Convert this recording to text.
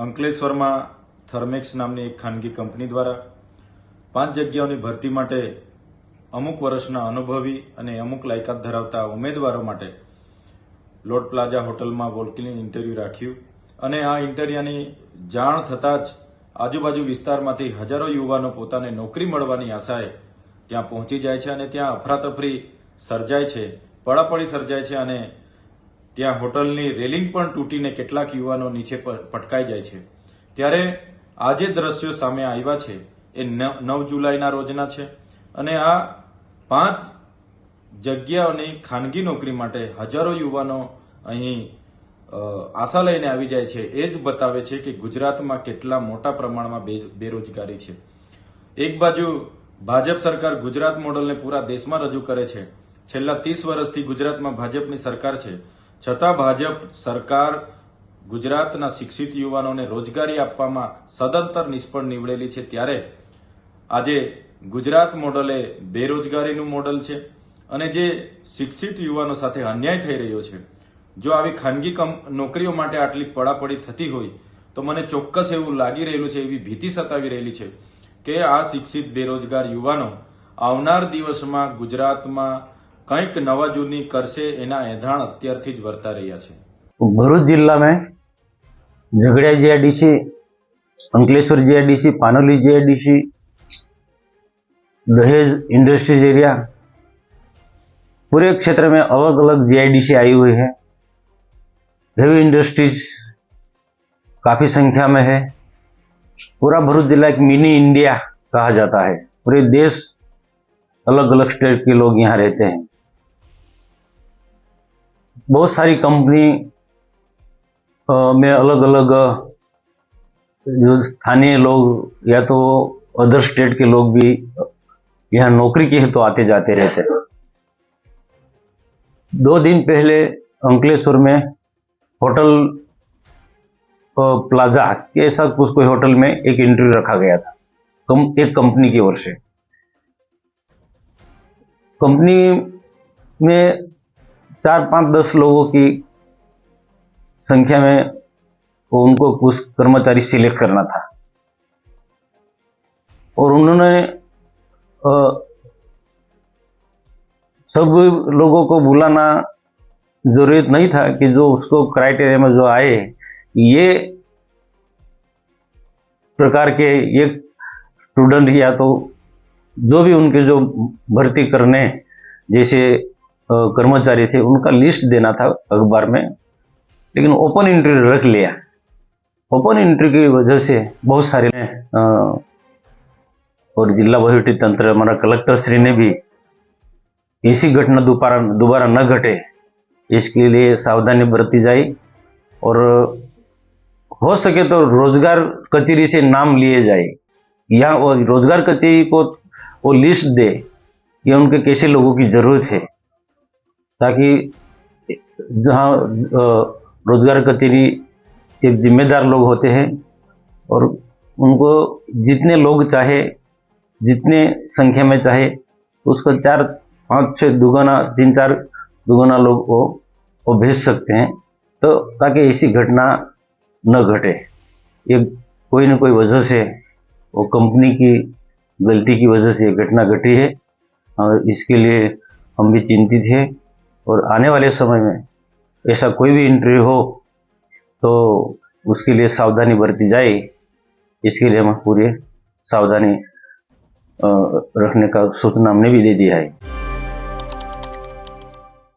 અંકલેશ્વરમાં થર્મેક્સ નામની એક ખાનગી કંપની દ્વારા પાંચ જગ્યાઓની ભરતી માટે અમુક વર્ષના અનુભવી અને અમુક લાયકાત ધરાવતા ઉમેદવારો માટે લોટ પ્લાઝા હોટલમાં વોલ્કિન ઇન્ટરવ્યુ રાખ્યું. અને આ ઇન્ટરવ્યુની જાણ થતાં જ આજુબાજુ વિસ્તારમાંથી હજારો યુવાનો પોતાને નોકરી મળવાની આશાએ ત્યાં પહોંચી જાય છે અને ત્યાં અફરાતફરી સર્જાય છે પડાપડી સર્જાય છે અને ત્યાં હોટલની રેલિંગ પણ તૂટીને કેટલાક યુવાનો નીચે પટકાઈ જાય છે. ત્યારે આ જે દ્રશ્યો સામે આવ્યા છે, એ નવ જુલાઈના રોજના છે અને આ પાંચ જગ્યાઓની ખાનગી નોકરી માટે હજારો યુવાનો અહીં આશા લઈને આવી જાય છે. એ જ બતાવે છે કે ગુજરાતમાં કેટલા મોટા પ્રમાણમાં બેરોજગારી છે. એક બાજુ ભાજપ સરકાર ગુજરાત મોડલને પૂરા દેશમાં રજૂ કરે છે. છેલ્લા ત્રીસ વર્ષથી ગુજરાતમાં ભાજપની સરકાર છે. છતાં ભાજપ સરકાર ગુજરાતના શિક્ષિત યુવાનોને રોજગારી આપવામાં સદંતર નિષ્ફળ નીવડેલી છે. ત્યારે આજે ગુજરાત મોડલ એ બેરોજગારીનું મોડલ છે અને જે શિક્ષિત યુવાનો સાથે અન્યાય થઈ રહ્યો છે. જો આવી ખાનગી નોકરીઓ માટે આટલી પડાપડી થતી હોય, તો મને ચોક્કસ એવું લાગી રહેલું છે, એવી ભીતિ સતાવી રહેલી છે કે આ શિક્ષિત બેરોજગાર યુવાનો આવનાર દિવસમાં ગુજરાતમાં કંઈક નવા જૂની કરશે એના એધાણ અત્યારથી જ વર્તા રહ્યા છે भरूच जिला में Jhagadia GIDC Ankleshwar GIDC Panoli GIDC Dahej industries area पूरे क्षेत्र में अलग अलग जीआईडीसी आई हुई है हेवी इंडस्ट्रीज काफी संख्या में है पूरा भरूच जिला एक मिनी इंडिया कहा जाता है पूरे देश अलग अलग स्टेट के लोग यहाँ रहते हैं बहुत सारी कंपनी में अलग अलग जो स्थानीय लोग या तो अदर स्टेट के लोग भी यहाँ नौकरी के हेतु तो आते जाते रहते दो दिन पहले अंकलेश्वर में होटल प्लाजा ऐसा कुछ कोई होटल में एक इंटरव्यू रखा गया था कम, एक कंपनी की ओर से। कंपनी में चार पाँच दस लोगों की संख्या में वो उनको कुछ कर्मचारी सिलेक्ट करना था। और उन्होंने सब लोगों को बुलाना ज़रूरत नहीं था कि जो उसको क्राइटेरिया में जो आए, ये प्रकार के ये स्टूडेंट या तो जो भी उनके जो भर्ती करने, जैसे कर्मचारी थे उनका लिस्ट देना था अखबार में लेकिन ओपन इंटरव्यू रख लिया। ओपन इंटरव्यू की वजह से बहुत सारे ने, और जिला वहीवटी तंत्र हमारा कलेक्टर श्री ने भी ऐसी घटना दोबारा दोबारा न घटे। इसके लिए सावधानी बरती जाए और हो सके तो रोज़गार कचेरी से नाम लिए जाए। या वो रोज़गार कचेरी को वो लिस्ट दे कि उनके कैसे लोगों की ज़रूरत है। ताकि जहाँ रोज़गार कचेरी एक जिम्मेदार लोग होते हैं और उनको जितने लोग चाहे, जितने संख्या में चाहे, उसको चार, पाँच छः दुगना, तीन, चार दुगना लोग को वो भेज सकते हैं। तो ताकि ऐसी घटना न घटे। ये कोई न कोई वजह से, वो कंपनी की गलती की वजह से ये घटना घटी है और इसके लिए हम भी चिंतित हैं। और आने वाले समय में ऐसा कोई भी इंटरव्यू हो तो उसके लिए सावधानी बरती जाए। इसके लिए हम पूरी सावधानी रखने का सूचना हमने भी दे दिया है।